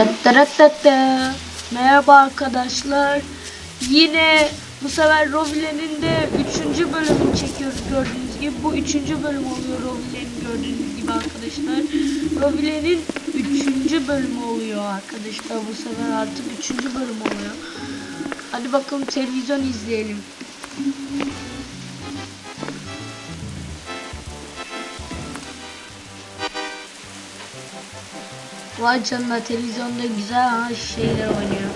Tattarattata. Merhaba arkadaşlar. Yine bu sefer Robile'nin de 3. bölümünü çekiyoruz gördüğünüz gibi. Bu 3. bölüm oluyor Robile'nin gördüğünüz gibi arkadaşlar. Robile'nin 3. bölümü oluyor arkadaşlar. Bu sefer artık 3. bölüm oluyor. Hadi bakalım televizyon izleyelim. Vay canına televizyonda güzel şeyler oynuyor.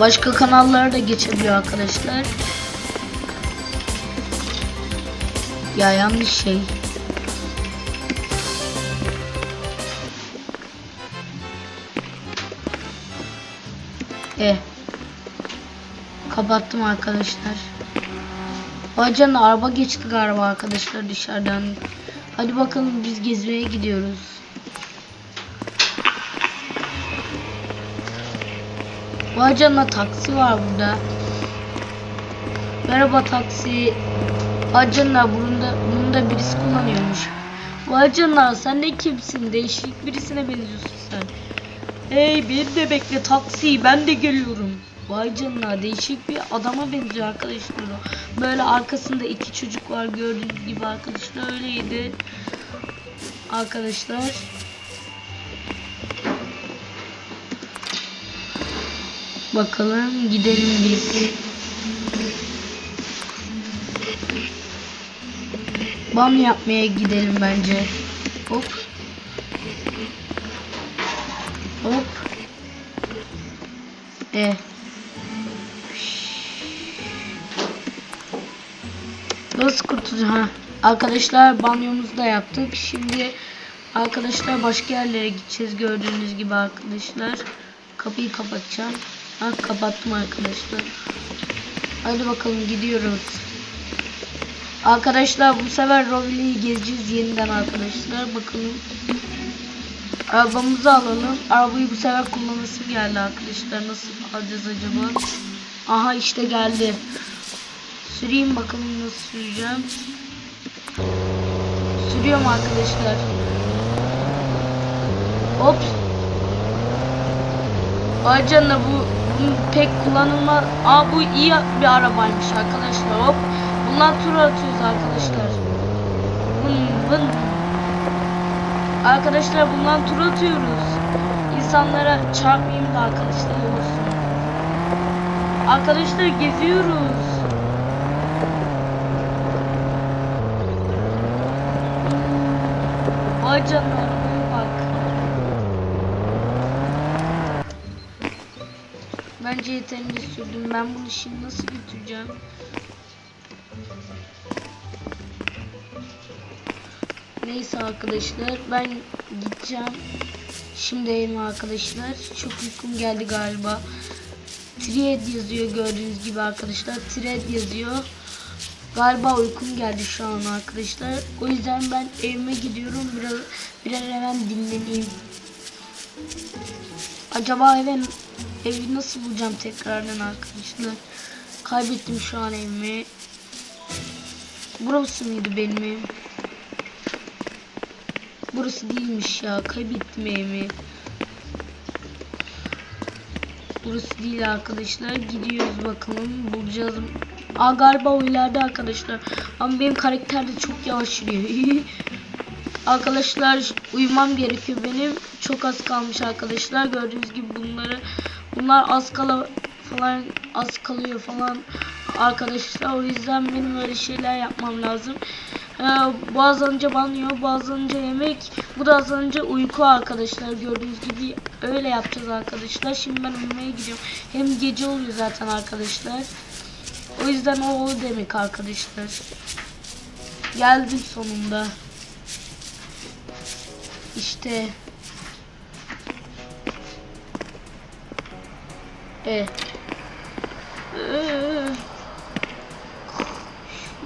Başka kanallara da geçebiliyor arkadaşlar. Ya yanlış şey. E. Kapattım arkadaşlar. Bacan araba geçti galiba arkadaşlar dışarıdan. Hadi bakalım biz gezmeye gidiyoruz. Bacan'la taksi var burada. Merhaba taksi. Bacan'la bunda, bunu da birisi kullanıyormuş. Bacan'la sen de kimsin? Değişik birisine benziyorsun sen. Hey bir de bekle taksi ben de geliyorum. Vay canına değişik bir adama benziyor arkadaşlar o. Böyle arkasında iki çocuk var gördüğünüz gibi arkadaşlar öyleydi. Arkadaşlar. Bakalım gidelim biz. Bam yapmaya gidelim bence. Hop. Hop. E. Nasıl kurtulacağız? Ha. Arkadaşlar banyomuzu da yaptık. Şimdi arkadaşlar başka yerlere gideceğiz gördüğünüz gibi arkadaşlar. Kapıyı kapatacağım. Ha kapattım arkadaşlar. Hadi bakalım gidiyoruz. Arkadaşlar bu sefer Rovile'yi gezeceğiz yeniden arkadaşlar. Bakalım. Arabamızı alalım. Arabayı bu sefer kullanası geldi arkadaşlar. Nasıl alacağız acaba? Aha işte geldi. Süreyim bakalım nasıl süreceğim. Sürüyorum arkadaşlar. Hop. Vay canına bu, pek kullanılmaz. Aa bu iyi bir arabaymış arkadaşlar. Hop. Bundan tur atıyoruz arkadaşlar. Vın vın. Arkadaşlar bundan tur atıyoruz. İnsanlara çarpmayayım da arkadaşlar olsun. Arkadaşlar geziyoruz. Vay canına bak. Bence yeterince sürdüm. Ben bunu şimdi nasıl götüreceğim? Neyse arkadaşlar ben gideceğim. Şimdi evime arkadaşlar. Çok uykum geldi galiba. Tried yazıyor gördüğünüz gibi arkadaşlar. Tried yazıyor. Galiba uykum geldi şu an arkadaşlar. O yüzden ben evime gidiyorum. Biraz, biraz hemen dinleneyim. Acaba evim, evi nasıl bulacağım tekrardan arkadaşlar? Kaybettim şu an evimi. Burası mıydı benim evim? Burası değilmiş ya. Kaybettim evimi. Burası değil arkadaşlar. Gidiyoruz bakalım. Bulacağız. Aa galiba o ileride arkadaşlar. Ama benim karakter de çok yavaş yürüyor. arkadaşlar uyumam gerekiyor benim. Çok az kalmış arkadaşlar. Gördüğünüz gibi bunları bunlar az kala falan az kalıyor falan arkadaşlar. O yüzden benim öyle şeyler yapmam lazım. Ee, bu az önce banyo, bu az önce yemek, bu da az önce uyku arkadaşlar. Gördüğünüz gibi öyle yapacağız arkadaşlar. Şimdi ben uyumaya gidiyorum. Hem gece oluyor zaten arkadaşlar. O yüzden o, demek arkadaşlar. Geldim sonunda. İşte. E. Ee,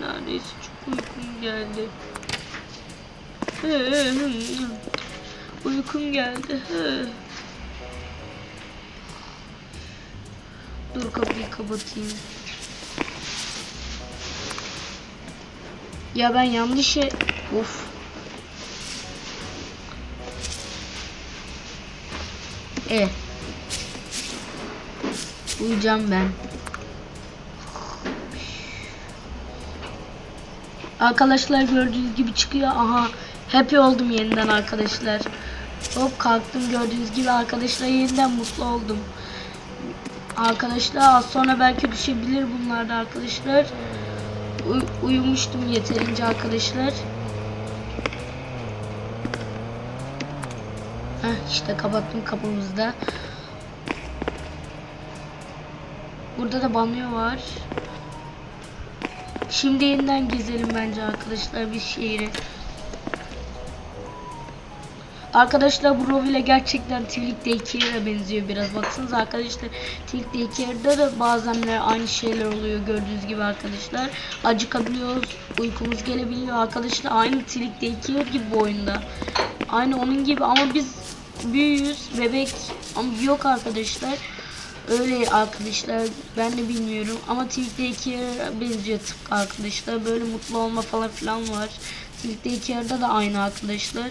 Neredeyse çok uykum geldi. Uykum geldi. Dur kapıyı kapatayım. Ya ben yanlış şey... Of. E. Uyuyacağım ben. Arkadaşlar gördüğünüz gibi çıkıyor. Aha. Happy oldum yeniden arkadaşlar. Hop kalktım gördüğünüz gibi arkadaşlar yeniden mutlu oldum. Arkadaşlar az sonra belki düşebilir bunlar da arkadaşlar. Uy- uyumuştum yeterince arkadaşlar. Heh, işte kapattım kapımızda. Burada da banyo var. Şimdi yeniden gezelim bence arkadaşlar bir şehri. Arkadaşlar bu Roville gerçekten Twilik Daycare'a benziyor biraz. Baksanıza arkadaşlar Twilik Daycare'da da bazenler aynı şeyler oluyor gördüğünüz gibi arkadaşlar. Acıkabiliyoruz, uykumuz gelebiliyor arkadaşlar. Aynı Twilik Daycare gibi bu oyunda. Aynı onun gibi ama biz büyüyüz, bebek ama yok arkadaşlar. Öyle arkadaşlar ben de bilmiyorum ama Twilik Daycare'a benziyor tıpkı arkadaşlar. Böyle mutlu olma falan filan var. Twilik Daycare'da da aynı arkadaşlar.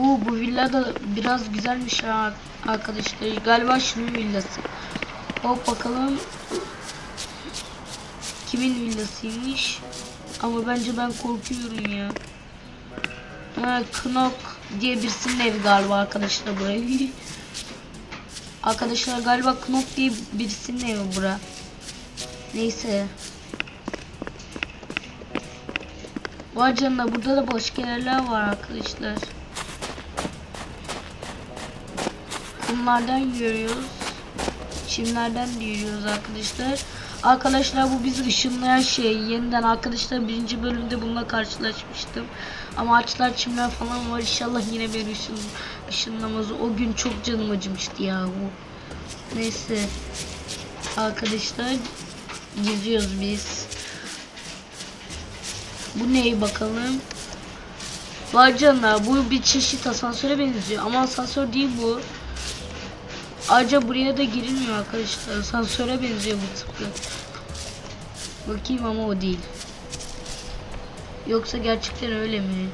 Oo bu villa da biraz güzelmiş ha arkadaşlar. Galiba şunun villası. Hop bakalım. Kimin villasıymış? Ama bence ben korkuyorum ya. Ha, Knok diye birisinin evi galiba arkadaşlar burayı. arkadaşlar galiba Knok diye birisinin evi bura. Neyse. Vay canına burada da başka yerler var arkadaşlar. Kumlardan yürüyoruz. Çimlerden de yürüyoruz arkadaşlar. Arkadaşlar bu bizi ışınlayan şey. Yeniden arkadaşlar birinci bölümde bununla karşılaşmıştım. Ama ağaçlar çimler falan var. İnşallah yine beni ışın, ışınlamaz. O gün çok canım acımıştı ya bu. Neyse. Arkadaşlar geziyoruz biz. Bu ney bakalım. Vay canına bu bir çeşit asansöre benziyor ama asansör değil bu. Ayrıca buraya da girilmiyor arkadaşlar. Asansöre benziyor bu tıpkı. Bakayım ama o değil. Yoksa gerçekten öyle mi?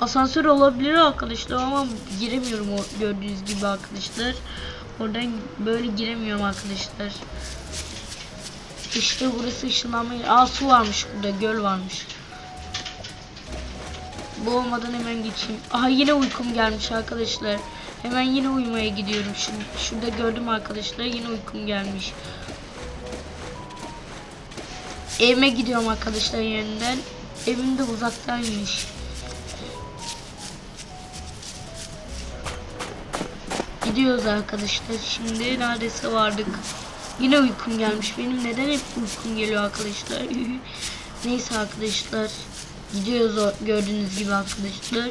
Asansör olabilir arkadaşlar ama giremiyorum gördüğünüz gibi arkadaşlar. Oradan böyle giremiyorum arkadaşlar. İşte burası ışınlanma yeri. Aa su varmış burada göl varmış. Bu olmadan hemen geçeyim. Aha yine uykum gelmiş arkadaşlar. Hemen yine uyumaya gidiyorum. Şimdi şurada gördüm arkadaşlar. Yine uykum gelmiş. Evime gidiyorum arkadaşlar yeniden. Evim de uzaktaymış. Gidiyoruz arkadaşlar. Şimdi neredeyse vardık. Yine uykum gelmiş. Benim neden hep uykum geliyor arkadaşlar? Neyse arkadaşlar. Gidiyoruz gördüğünüz gibi arkadaşlar.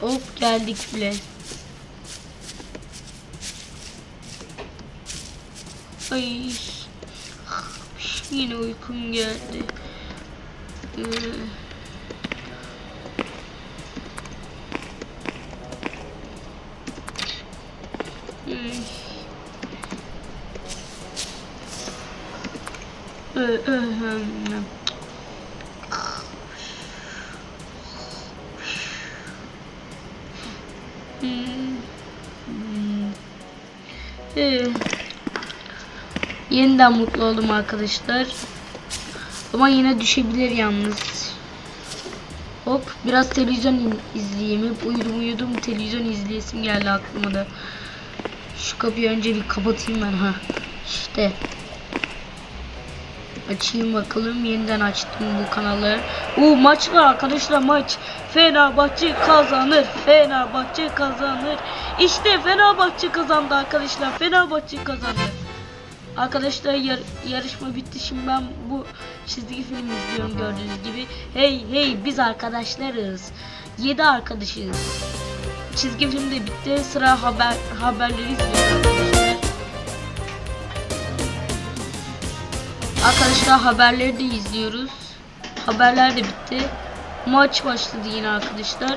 Hop geldik bile. Ay. Yine uykum geldi. Ee, ay. Ee, ahem. Yeniden mutlu oldum arkadaşlar. Ama yine düşebilir yalnız. Hop biraz televizyon izleyeyim. Hep uyudum uyudum televizyon izleyesim geldi aklıma da. Şu kapıyı önce bir kapatayım ben ha. İşte. Açayım bakalım. Yeniden açtım bu kanalı. Oo maç var arkadaşlar maç. Fenerbahçe kazanır. Fenerbahçe kazanır. İşte Fenerbahçe kazandı arkadaşlar. Fenerbahçe kazandı. Arkadaşlar yar- yarışma bitti. Şimdi ben bu çizgi film izliyorum gördüğünüz gibi. Hey hey biz arkadaşlarız. 7 arkadaşız. Çizgi film de bitti. Sıra haber haberleri izliyoruz arkadaşlar. Arkadaşlar haberleri de izliyoruz. Haberler de bitti. Maç başladı yine arkadaşlar.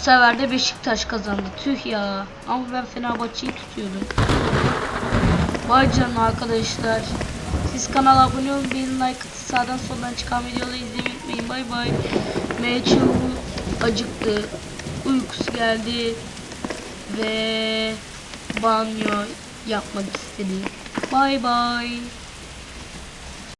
Bu sefer de Beşiktaş kazandı. Tüh ya. Ama ben Fenerbahçe'yi tutuyordum. Vay canına arkadaşlar. Siz kanala abone olun, beğenin, like atın. Sağdan soldan çıkan videoları izlemeyi unutmayın. Bay bay. Meçhu acıktı. Uykusu geldi. Ve banyo yapmak istedi. Bay bay.